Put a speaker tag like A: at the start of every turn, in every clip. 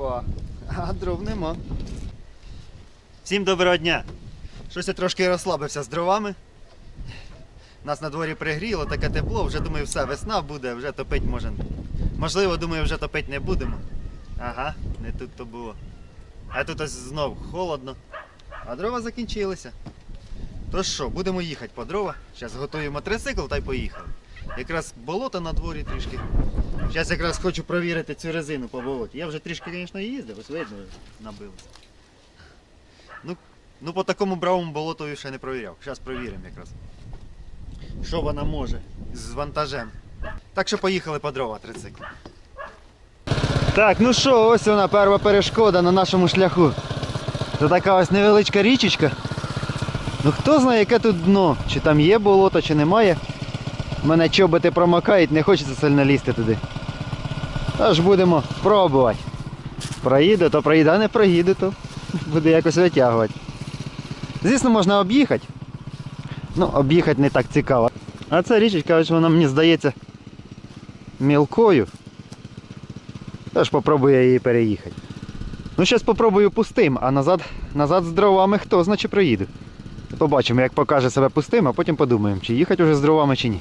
A: Опа. А дров нема. Всім доброго дня. Щось я трошки розслабився з дровами. Нас на дворі пригріло, таке тепло, вже думаю, все, весна буде, вже топить може. Можливо, думаю, вже топить не будемо. Ага, не тут то було. А тут ось знов холодно. А дрова закінчилися. То що, будемо їхати по дрова. Зараз готуємо трицикл та й поїхали. Якраз болото на дворі трішки. Зараз якраз хочу провірити цю резину по болоті. Я вже трішки, звісно, їздив, ось видно, набилося. Ну, ну по такому бравому болотові ще не провіряв. Зараз провіримо якраз. Що вона може з вантажем. Так що поїхали по дрова трицикл. Так, ну що, ось вона перша перешкода на нашому шляху. Це така ось невеличка річечка. Ну хто знає, яке тут дно, чи там є болото, чи немає. Мене чоботи промокають, не хочеться сильно лізти туди. Тож будемо пробувати. Проїде, то проїде, а не проїде, то буде якось витягувати. Звісно, можна об'їхати. Ну, об'їхати не так цікаво. А ця річечка, вона мені здається мілкою. Тож попробую я її переїхати. Ну, зараз попробую пустим, а назад, назад з дровами хто знає, чи проїду. Побачимо, як покаже себе пустим, а потім подумаємо, чи їхати вже з дровами, чи ні.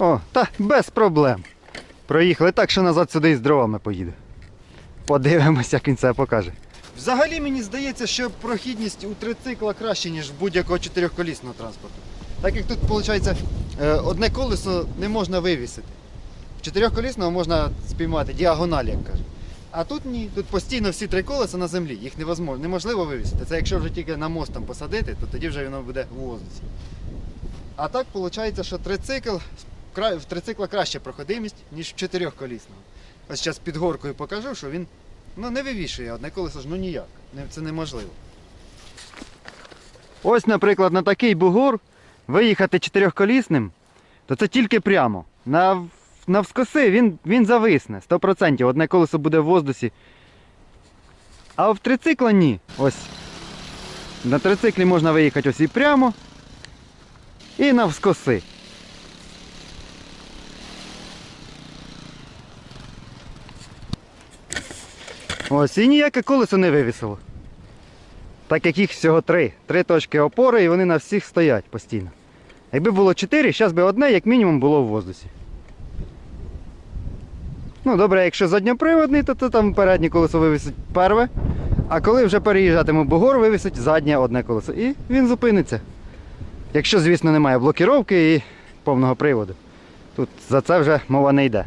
A: О, та без проблем. Проїхали так, що назад сюди з дровами поїду. Подивимося, як він це покаже. Взагалі мені здається, що прохідність у трицикла краще, ніж в будь-якого чотирьохколісного транспорту. Так як тут, виходить, одне колесо не можна вивісити. Чотирьохколісного можна спіймати діагональ, як кажуть. А тут ні, тут постійно всі три колеса на землі, їх неможливо вивісити. Це якщо вже тільки на мост там посадити, то тоді вже воно буде в воздусі. А так виходить, що трицикл в трицикла краща проходимість, ніж в чотирьохколісного. Ось зараз під горкою покажу, що він ну, не вивішує одне колесо ж ну ніяк. Це неможливо. Ось, наприклад, на такий бугор виїхати чотирьохколісним, то це тільки прямо. На, навскоси він, він зависне, 100%. Одне колесо буде в воздусі. А в трицикла ні. Ось. На трициклі можна виїхати ось і прямо, і навскоси. Ось, і ніяке колесо не вивісило. Так як їх всього три. Три точки опори і вони на всіх стоять постійно. Якби було чотири, зараз би одне, як мінімум, було в воздусі. Ну, добре, якщо задньоприводний, то, то там переднє колесо вивісить перве. А коли вже переїжджатиму бугор, вивісить заднє одне колесо. І він зупиниться. Якщо, звісно, немає блокіровки і повного приводу. Тут за це вже мова не йде.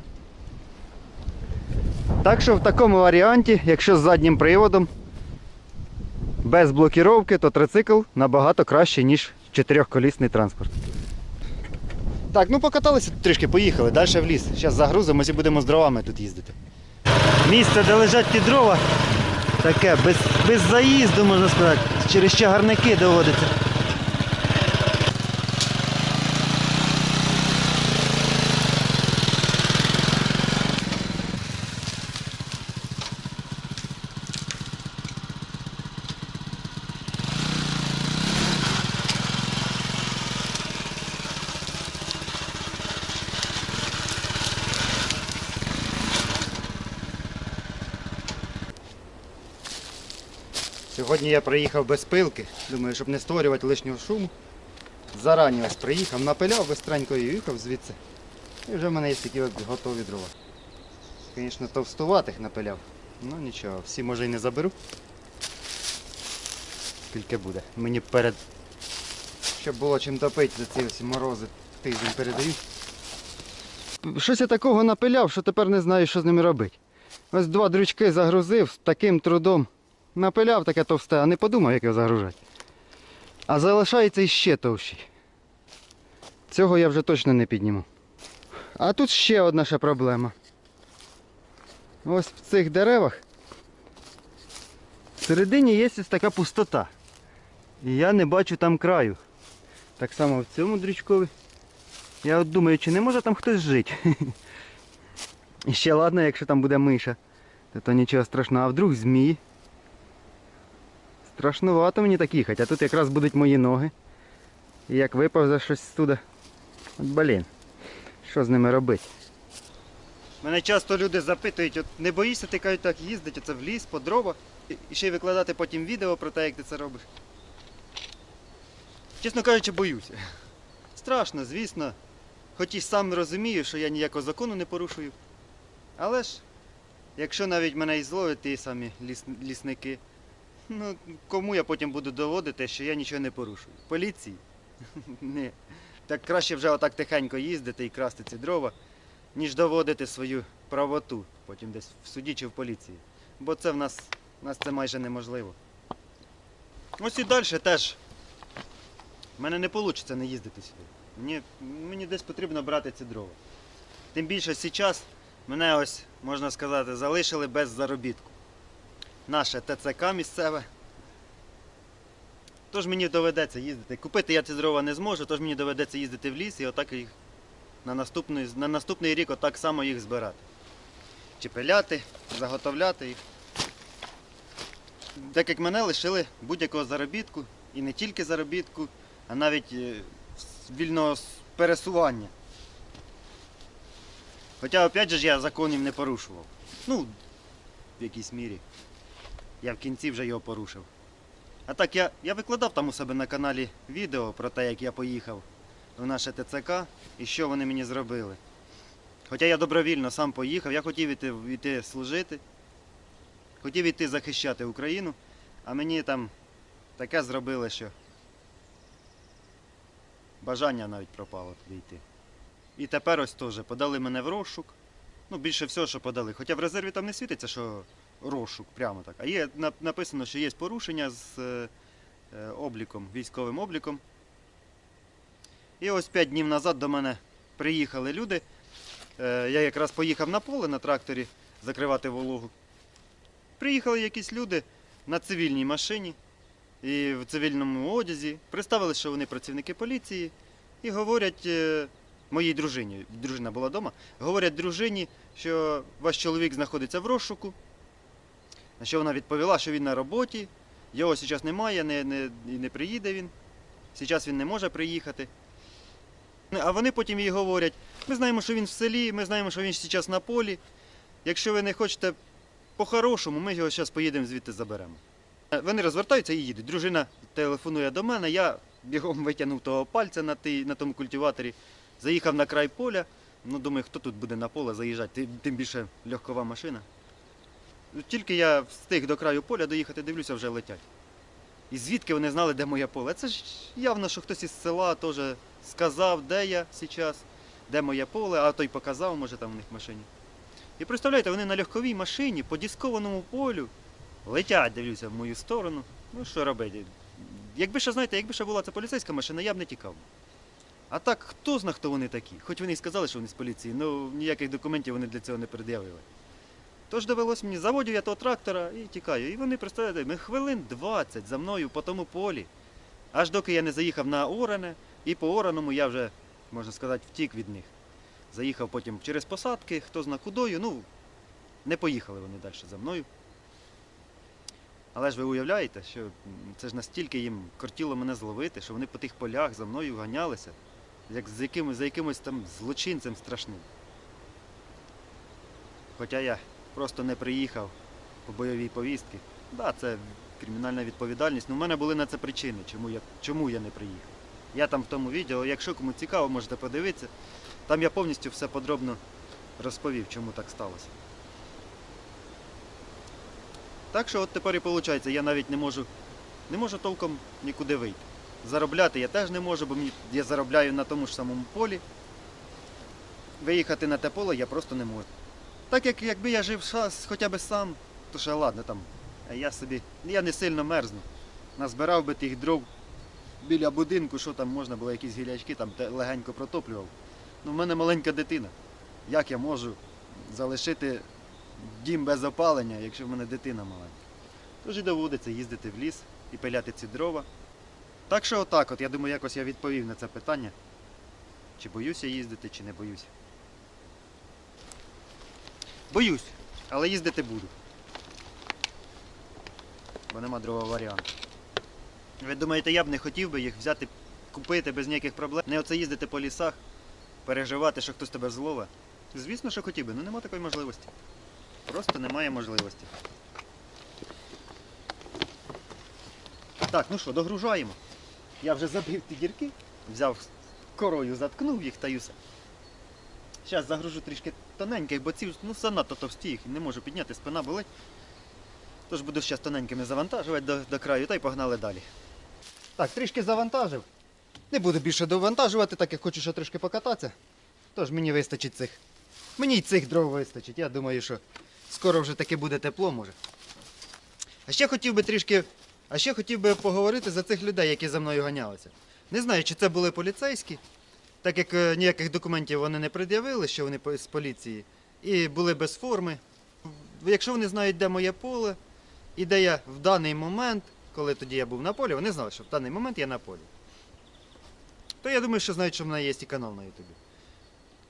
A: Так що в такому варіанті, якщо з заднім приводом, без блокіровки, то трицикл набагато краще, ніж чотирьохколісний транспорт. Так, ну покаталися трішки, поїхали, далі в ліс. Зараз загрузимось і будемо з дровами тут їздити. Місце, де лежать ті дрова, таке, без, без заїзду, можна сказати, через чагарники доводиться. Я приїхав без пилки, думаю, щоб не створювати лишнього шуму. Зарані ось приїхав, напиляв бистренько і їхав звідси. І вже в мене є такі от готові дрова. Звісно, товстуватих напиляв. Ну нічого, всі може і не заберу. Скільки буде. Мені перед. Щоб було чим топити за ці ось морози тиждень передають. Щось я такого напиляв, що тепер не знаю, що з ними робити. Ось два дрючки загрузив з таким трудом. Напиляв таке товсте, а не подумав, як його загружати. А залишається іще товщий. Цього я вже точно не підніму. А тут ще одна ще проблема. Ось в цих деревах всередині є ось така пустота. І я не бачу там краю. Так само в цьому дрючкові. Я от думаю, чи не може там хтось жити. І ще ладно, якщо там буде миша, то, то нічого страшного, а вдруг змії. Страшнувато мені так їхати, а тут якраз будуть мої ноги. І як випав за щось туди. От блін. Що з ними робити? Мене часто люди запитують, от не боїшся ти кажуть, так їздити оце в ліс, по дрова, і- ще й викладати потім відео про те, як ти це робиш. Чесно кажучи, боюся. Страшно, звісно. Хоч і сам розумію, що я ніякого закону не порушую. Але ж, якщо навіть мене і зловять ті самі ліс, лісники, ну кому я потім буду доводити, що я нічого не порушую? Поліції? Ні. Так краще вже отак тихенько їздити і красти ці дрова, ніж доводити свою правоту потім десь в суді чи в поліції. Бо це в нас, в нас це майже неможливо. Ось і далі теж. У мене не вийде не їздити сюди. Мені, мені десь потрібно брати ці дрова. Тим більше зараз мене ось, можна сказати, залишили без заробітку. Наше ТЦК місцеве. Тож мені доведеться їздити. Купити я ці дрова не зможу, тож мені доведеться їздити в ліс і отак їх на наступний, на наступний рік отак само їх збирати. Чи пиляти, заготовляти їх. Так як мене лишили будь-якого заробітку, і не тільки заробітку, а навіть е, вільного пересування. Хоча, опять же, я законів не порушував. Ну, в якійсь мірі. Я в кінці вже його порушив. А так я, я викладав там у себе на каналі відео про те, як я поїхав в наше ТЦК і що вони мені зробили. Хоча я добровільно сам поїхав, я хотів іти, іти служити, хотів іти захищати Україну, а мені там таке зробили, що бажання навіть пропало туди йти. І тепер ось теж подали мене в розшук. Ну, більше всього, що подали. Хоча в резерві там не світиться, що розшук прямо так. А є написано, що є порушення з е, обліком, військовим обліком. І ось 5 днів назад до мене приїхали люди. Е, Я якраз поїхав на поле на тракторі закривати вологу. Приїхали якісь люди на цивільній машині і в цивільному одязі. Представили, що вони працівники поліції, і говорять е, моїй дружині, дружина була вдома, говорять дружині, що ваш чоловік знаходиться в розшуку. На що вона відповіла, що він на роботі, його зараз немає, не, не, і не приїде він. Зараз він не може приїхати. А вони потім їй говорять: ми знаємо, що він в селі, ми знаємо, що він зараз на полі. Якщо ви не хочете по-хорошому, ми його зараз поїдемо звідти заберемо. Вони розвертаються і їдуть. Дружина телефонує до мене, я бігом витягнув того пальця на, тій, на тому культиваторі, заїхав на край поля. Ну, думаю, хто тут буде на поле заїжджати, тим більше легкова машина. Тільки я встиг до краю поля доїхати, дивлюся, вже летять. І звідки вони знали, де моє поле? Це ж явно, що хтось із села теж сказав, де я зараз, де моє поле, а той показав, може там у них в машині. І представляєте, вони на легковій машині по дискованому полю летять, дивлюся, в мою сторону. Ну що робити? Якби ще, знаєте, якби ще була це поліцейська машина, я б не тікав. А так, хто зна, хто вони такі? Хоч вони і сказали, що вони з поліції, ну ніяких документів вони для цього не пред'явили. Тож довелось мені, заводю я того трактора і тікаю. І вони, представляєте, ми хвилин 20 за мною по тому полі. Аж доки я не заїхав на Оране, і по Ораному я вже, можна сказати, втік від них. Заїхав потім через посадки, хто зна кудою, ну, не поїхали вони далі за мною. Але ж ви уявляєте, що це ж настільки їм кортіло мене зловити, що вони по тих полях за мною ганялися, як з якимось, за якимось там злочинцем страшним. Хоча я просто не приїхав по бойовій повістці. Так, да, це кримінальна відповідальність. Ну, в мене були на це причини, чому я, чому я не приїхав. Я там в тому відео, якщо кому цікаво, можете подивитися. Там я повністю все подробно розповів, чому так сталося. Так що от тепер і виходить, я навіть не можу, не можу толком нікуди вийти. Заробляти я теж не можу, бо я заробляю на тому ж самому полі. Виїхати на те поле я просто не можу. Так як якби я жив ша- хоча б сам, то ще ладно там. А я собі, я не сильно мерзну. Назбирав би тих дров біля будинку, що там можна було, якісь гілячки, там легенько протоплював. Ну, в мене маленька дитина. Як я можу залишити дім без опалення, якщо в мене дитина маленька? Тож і доводиться їздити в ліс і пиляти ці дрова. Так що отак, от я думаю, якось я відповів на це питання. Чи боюся їздити, чи не боюся. Боюсь, але їздити буду. Бо нема другого варіанту. Ви думаєте, я б не хотів би їх взяти, купити без ніяких проблем? Не оце їздити по лісах, переживати, що хтось тебе злове. Звісно, що хотів би, але нема такої можливості. Просто немає можливості. Так, ну що, догружаємо. Я вже забив ті дірки, взяв корою, заткнув їх та й. Зараз загружу трішки тоненьких, бо ці ну, занадто товсті, їх не можу підняти, спина болить. Тож буду зараз тоненькими завантажувати до, до краю та й погнали далі. Так, трішки завантажив. Не буду більше довантажувати, так як хочу ще трішки покататися. Тож мені вистачить цих. Мені й цих дров вистачить. Я думаю, що скоро вже таки буде тепло, може. А ще хотів би трішки. А ще хотів би поговорити за цих людей, які за мною ганялися. Не знаю, чи це були поліцейські, так як е, ніяких документів вони не пред'явили, що вони з поліції, і були без форми. Якщо вони знають, де моє поле, і де я в даний момент, коли тоді я був на полі, вони знали, що в даний момент я на полі. То я думаю, що знають, що в мене є і канал на Ютубі.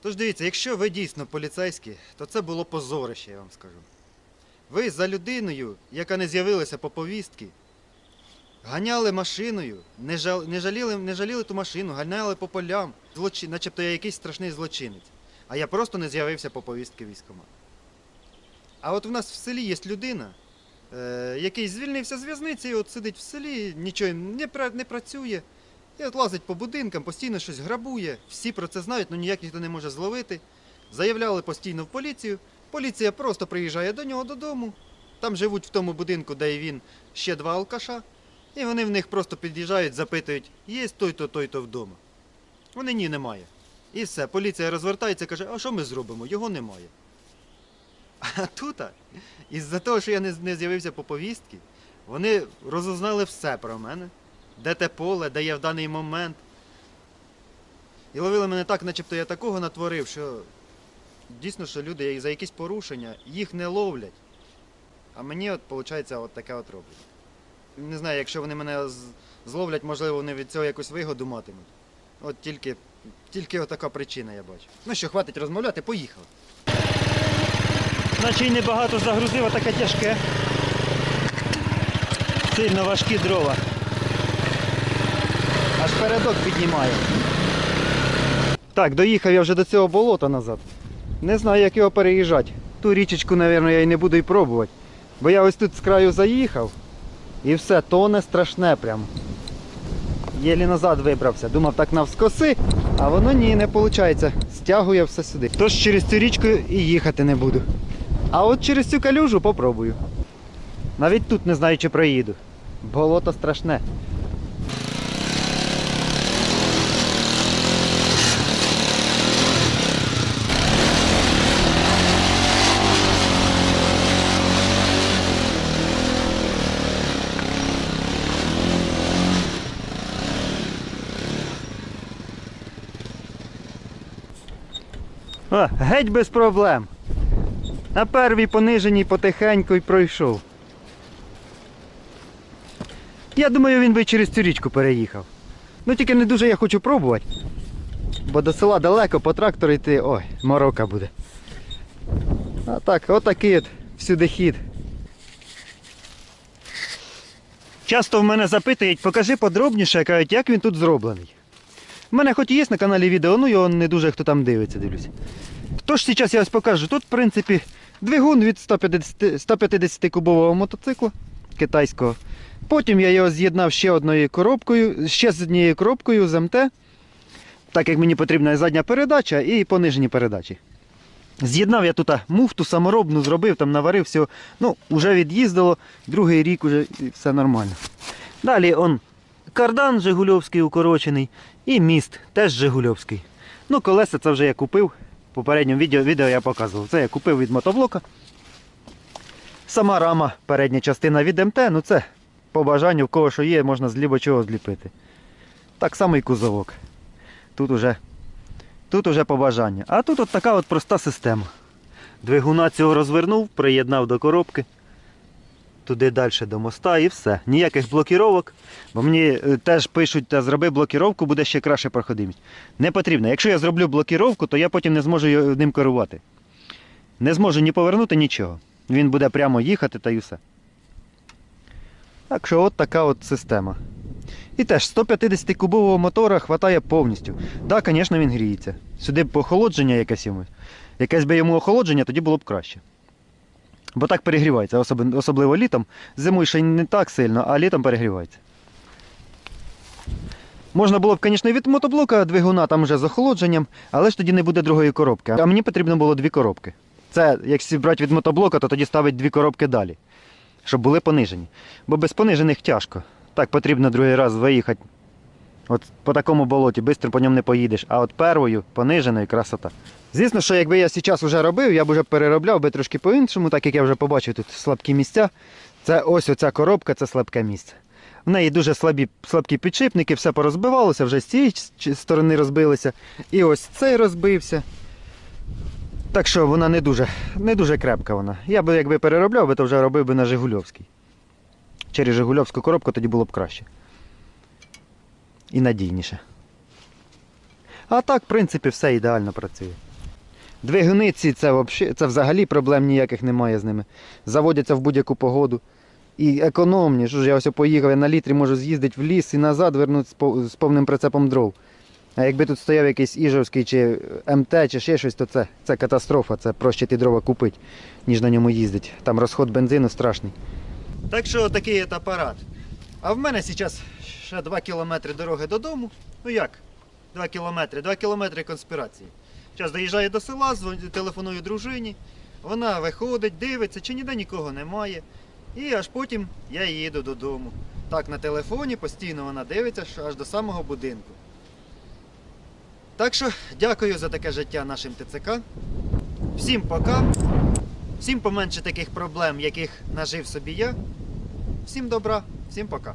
A: Тож дивіться, якщо ви дійсно поліцейські, то це було позорище, я вам скажу. Ви за людиною, яка не з'явилася по повістки, ганяли машиною, не, жал, не, жаліли, не жаліли ту машину, ганяли по полям, злочин, начебто я якийсь страшний злочинець. А я просто не з'явився по повістки військкомату. А от в нас в селі є людина, е, який звільнився з в'язниці, і от сидить в селі, нічого не, не працює. І от лазить по будинкам, постійно щось грабує. Всі про це знають, але ніяк ніхто не може зловити. Заявляли постійно в поліцію. Поліція просто приїжджає до нього додому. Там живуть в тому будинку, де і він ще два алкаша. І вони в них просто під'їжджають, запитують, є той-то, той-то вдома. Вони ні, немає. І все, поліція розвертається каже, а що ми зробимо? Його немає. А тут, із-за того, що я не з'явився по повістці, вони розузнали все про мене, де те поле, де я в даний момент. І ловили мене так, начебто я такого натворив, що дійсно, що люди за якісь порушення їх не ловлять. А мені, от, виходить, от таке от роблять. Не знаю, якщо вони мене зловлять, можливо, вони від цього якусь вигоду матимуть. От тільки, тільки отака причина, я бачу. Ну що, хватить розмовляти, поїхали. Наче й небагато загрузив, а таке тяжке. Сильно важкі дрова. Аж передок піднімає. Так, доїхав я вже до цього болота назад. Не знаю, як його переїжджати. Ту річечку, мабуть, я і не буду й пробувати. Бо я ось тут з краю заїхав і все, тоне страшне прям. Єлі назад вибрався. Думав так навскоси, а воно ні, не виходить. Стягує все сюди. Тож через цю річку і їхати не буду. А от через цю калюжу попробую. Навіть тут не знаю, чи проїду. Болото страшне. О, геть без проблем. На первій пониженій потихеньку й пройшов. Я думаю, він би через цю річку переїхав. Ну тільки не дуже я хочу пробувати. Бо до села далеко по трактору йти, ой, морока буде. А так, отакий от всюди хід. Часто в мене запитують, покажи подробніше, кажуть, як він тут зроблений. У мене хоч і є на каналі відео, ну його не дуже хто там дивиться, дивлюсь. Тож зараз я ось покажу. Тут, в принципі, двигун від 150, 150 кубового мотоциклу китайського. Потім я його з'єднав ще одною коробкою, ще з однією коробкою з МТ, так як мені потрібна задня передача і понижені передачі. З'єднав я тут муфту саморобну, зробив, там наварив всього. Ну, вже від'їздило, другий рік уже і все нормально. Далі он кардан Жигульовський укорочений і міст теж Жигульовський. Ну, колеса це вже я купив. В попередньому відео, відео я показував. Це я купив від мотоблока. Сама рама, передня частина від МТ, ну це по бажанню, в кого що є, можна з лібо чого зліпити. Так само і кузовок. Тут уже, тут уже по бажанню. А тут от така от проста система. Двигуна цього розвернув, приєднав до коробки. Туди далі до моста і все. Ніяких блокіровок. Бо мені е, теж пишуть, та зроби блокіровку, буде ще краще проходимість. Не потрібно. Якщо я зроблю блокіровку, то я потім не зможу його- ним керувати. Не зможу ні повернути, нічого. Він буде прямо їхати та й все. Так що от така от система. І теж 150 кубового мотора хватає повністю. Так, звісно, він гріється. Сюди б охолодження якесь йому. Якесь би йому охолодження, тоді було б краще. Бо так перегрівається, особливо літом. Зимою ще не так сильно, а літом перегрівається. Можна було б, звісно, від мотоблока двигуна там вже з охолодженням, але ж тоді не буде другої коробки. А мені потрібно було дві коробки. Це, якщо брати від мотоблока, то тоді ставить дві коробки далі, щоб були понижені. Бо без понижених тяжко. Так потрібно другий раз виїхати. От по такому болоті швидко по ньому не поїдеш, а от первою пониженою красота. Звісно, що якби я зараз вже робив, я б вже переробляв би трошки по-іншому, так як я вже побачив тут слабкі місця. Це ось оця коробка, це слабке місце. В неї дуже слабі, слабкі підшипники, все порозбивалося, вже з цієї сторони розбилися. І ось цей розбився. Так що вона не дуже, не дуже крепка вона. Я би якби переробляв, би, то вже робив би на Жигульовський. Через Жигульовську коробку тоді було б краще. І надійніше. А так, в принципі, все ідеально працює. Двигуни ці це, це взагалі проблем ніяких немає з ними. Заводяться в будь-яку погоду. І економні. Що ж я ось поїхав, я на літрі можу з'їздити в ліс і назад вернути з повним прицепом дров. А якби тут стояв якийсь Іжовський чи МТ, чи ще щось, то це, це катастрофа. Це проще ті дрова купити, ніж на ньому їздити. Там розход бензину страшний. Так що такий от апарат. А в мене зараз ще 2 кілометри дороги додому. Ну як? 2 кілометри, 2 кілометри конспірації. Зараз доїжджаю до села, телефоную дружині. Вона виходить, дивиться, чи ніде нікого немає. І аж потім я їду додому. Так, на телефоні постійно вона дивиться аж до самого будинку. Так що дякую за таке життя нашим ТЦК. Всім пока. Всім поменше таких проблем, яких нажив собі я. Всім добра, всім пока.